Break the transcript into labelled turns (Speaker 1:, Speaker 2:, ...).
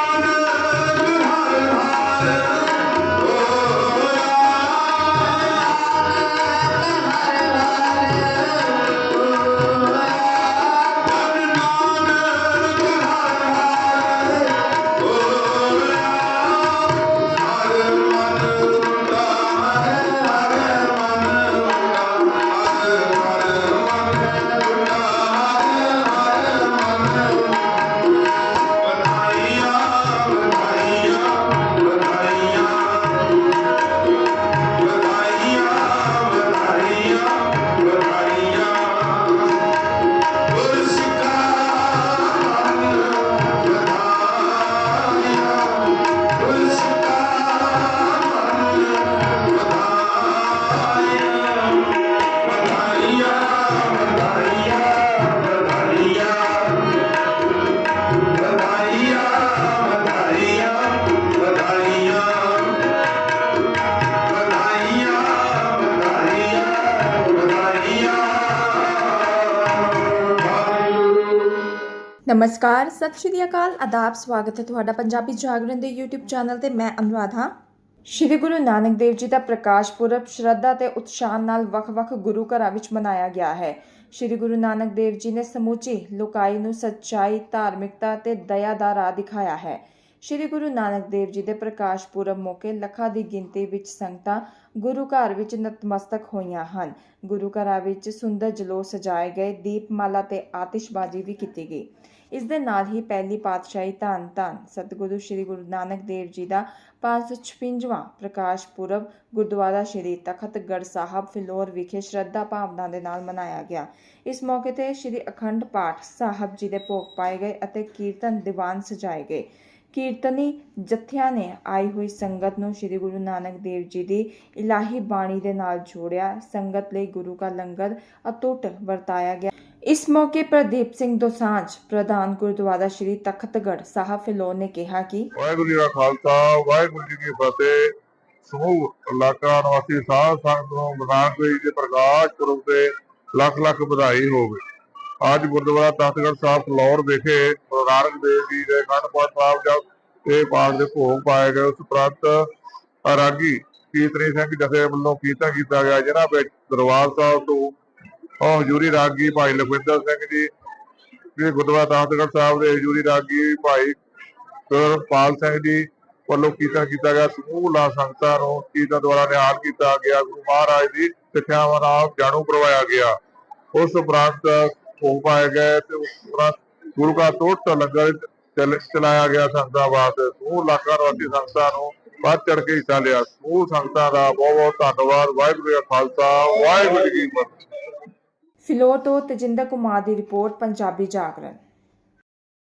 Speaker 1: Oh, Amen. ਨਮਸਕਾਰ, ਸਤਿ ਸ਼੍ਰੀ ਅਕਾਲ, ਆਦਾਬ, ਸਵਾਗਤ ਹੈ ਤੁਹਾਡਾ ਪੰਜਾਬੀ ਜਾਗਰਣ ਦੇ YouTube ਚੈਨਲ ਤੇ ਮੈਂ ਅਨੁਰਾਧ। ਹਾਂ ਸ਼੍ਰੀ ਗੁਰੂ ਨਾਨਕ ਦੇਵ ਜੀ ਦਾ ਪ੍ਰਕਾਸ਼ ਪੁਰਬ ਸ਼ਰਧਾ ਤੇ ਉਤਸ਼ਾਹ ਨਾਲ ਵੱਖ-ਵੱਖ ਗੁਰੂ ਘਰਾਂ ਵਿੱਚ ਮਨਾਇਆ ਗਿਆ ਹੈ। ਸ਼੍ਰੀ ਗੁਰੂ ਨਾਨਕ ਦੇਵ ਜੀ ਨੇ ਸਮੁੱਚੀ ਲੋਕਾਈ ਨੂੰ ਸੱਚਾਈ, ਧਾਰਮਿਕਤਾ ਤੇ ਦਇਆ ਦਾ ਰਾਹ ਦਿਖਾਇਆ ਹੈ। ਸ਼੍ਰੀ ਗੁਰੂ ਨਾਨਕ ਦੇਵ ਜੀ ਦੇ ਪ੍ਰਕਾਸ਼ ਪੁਰਬ ਮੌਕੇ ਲੱਖਾਂ ਦੀ ਗਿਣਤੀ ਵਿੱਚ ਸੰਗਤਾਂ ਗੁਰੂ ਘਰ ਵਿੱਚ ਨਤਮਸਤਕ ਹੋਈਆਂ ਹਨ। ਗੁਰੂ ਘਰਾਂ ਵਿੱਚ ਸੁੰਦਰ ਜਲੌਸ ਸਜਾਏ ਗਏ ਦੀਪਮਾਲਾ ਤੇ ਆਤਿਸ਼ਬਾਜ਼ੀ ਵੀ ਕੀਤੀ ਗਈ। ਇਸ ਦੇ ਨਾਲ ਹੀ ਪਹਿਲੀ ਪਾਤਸ਼ਾਹੀ ਧੰਨ ਧੰਨ ਸਤਿਗੁਰੂ ਸ੍ਰੀ ਗੁਰੂ ਨਾਨਕ ਦੇਵ ਜੀ ਦਾ 556ਵਾਂ ਪ੍ਰਕਾਸ਼ ਪੁਰਬ ਗੁਰਦੁਆਰਾ ਸ੍ਰੀ ਤਖਤਗੜ੍ਹ ਸਾਹਿਬ, ਫਿਲੌਰ ਵਿਖੇ ਸ਼ਰਧਾ ਭਾਵਨਾ ਦੇ ਨਾਲ ਮਨਾਇਆ ਗਿਆ। ਇਸ ਮੌਕੇ ਤੇ ਸ੍ਰੀ ਅਖੰਡ ਪਾਠ ਸਾਹਿਬ ਜੀ ਦੇ ਭੋਗ ਪਾਏ ਗਏ ਅਤੇ ਕੀਰਤਨ ਦੀਵਾਨ ਸਜਾਏ ਗਏ। ਕੀਰਤਨੀ ਜਥਿਆਂ ਨੇ ਆਈ ਹੋਈ ਸੰਗਤ ਨੂੰ ਸ੍ਰੀ ਗੁਰੂ ਨਾਨਕ ਦੇਵ ਜੀ ਦੀ ਇਲਾਹੀ ਬਾਣੀ ਦੇ ਨਾਲ ਜੋੜਿਆ। ਸੰਗਤ ਲਈ ਗੁਰੂ ਕਾ ਲੰਗਰ ਅਟੁੱਟ ਵਰਤਾਇਆ ਗਿਆ। ਇਸ ਮੌਕੇ ਪ੍ਰਦੀਪ ਸਿੰਘ ਦੋਸਾਂਝ, ਪ੍ਰਧਾਨ ਗੁਰਦੁਆਰਾ ਸ੍ਰੀ ਤਖਤਗੜ੍ਹ ਸਾਹਿਬ ਫਿਲੌਰ ਨੇ ਕਿਹਾ ਕਿ
Speaker 2: ਵਾਹਿਗੁਰੂ ਜੀ ਦਾ ਖਾਲਸਾ, ਵਾਹਿਗੁਰੂ ਜੀ ਕੀ ਫਤਿਹ। ਸਮੂਹ ਇਲਾਕਾ ਨਿਵਾਸੀ ਸਾਧ ਸੰਗਤ ਨੂੰ ਗੁਰਨਾਨਕ ਦੇਵ ਜੀ ਦੇ ਪ੍ਰਕਾਸ਼ ਪੁਰਬ ਤੇ ਲੱਖ ਲੱਖ ਵਧਾਈ ਹੋਵੇ। ਅੱਜ ਗੁਰਦੁਆਰਾ ਤਖਤਗੜ੍ਹ ਸਾਹਿਬ ਫਲੋਰ ਵਿਖੇ ਗੁਰੂ ਨਾਨਕ ਦੇਵ ਜੀ ਦੇ ਅਖੰਡ ਪਾਠ ਸਾਹਿਬ ਜਪ ਤੇ ਪਾਠ ਦੇ ਭੋਗ ਪਾਏ ਗਏ। ਉਸ ਉਪਰੰਤ ਅਰਾਗੀ ਕੀਰਤਨੀ ਸਿੰਘ ਜਥੇ ਵੱਲੋਂ ਕੀਤਾ ਕੀਤਾ ਗਿਆ ਜਿਹਨਾਂ ਵਿੱਚ ਦਰਬਾਰ ਸਾਹਿਬ ਤੋਂ ਉਹ ਹਜੂਰੀ ਰਾਗੀ ਭਾਈ ਲਖਵਿੰਦਰ ਸਿੰਘ ਜੀ ਜਿਹੜੇ ਗੁਰਦੁਆਰਾ ਤਖਤਗੜ੍ਹ ਸਾਹਿਬ ਦੇ ਹਜੂਰੀ ਰਾਗੀ ਭਾਈ ਗੁਰਪਾਲ ਸਿੰਘ ਜੀ ਵੱਲੋਂ ਕੀਤਾ ਕੀਤਾ ਗਿਆ। ਸਮੂਹ ਲਾ ਸੰਗਤਾਂ ਨੂੰ ਕੀਰਤਨ ਦੁਆਰਾ ਨਿਹਾਲ ਕੀਤਾ ਗਿਆ। ਗੁਰੂ ਮਹਾਰਾਜ ਦੀ ਸਿੱਖਿਆਵਾਂ ਨਾਲ ਜਾਣੂ ਕਰਵਾਇਆ ਗਿਆ। ਉਸ ਉਪਰੰਤ ਭੋਗ ਪਾਏ ਗਏ ਤੇ ਉਸ ਉਪਰੰਤ ਗੁਰੂ ਕਾ ਟੋਟ ਲੰਗਰ ਚਲਾਇਆ ਗਿਆ ਸੰਗਤਾਂ ਵਾਸਤੇ। ਸਮੂਹ ਲੱਖਾਂ ਨਿਵਾਸੀ ਸੰਗਤਾਂ ਨੂੰ ਵੱਧ ਚੜ ਕੇ ਹਿੱਸਾ ਲਿਆ। ਸਮੂਹ ਸੰਗਤਾਂ ਦਾ ਬਹੁਤ ਬਹੁਤ ਧੰਨਵਾਦ। ਵਾਹਿਗੁਰੂ ਜੀ ਕਾ ਖਾਲਸਾ, ਵਾਹਿਗੁਰੂ ਜੀ ਕੀ ਫਤਿਹ।
Speaker 1: ਫਿਲੌਰ ਤੋਂ ਤਜਿੰਦਰ ਕੁਮਾਰ ਦੀ ਰਿਪੋਰਟ ਪੰਜਾਬੀ ਜਾਗਰਣ।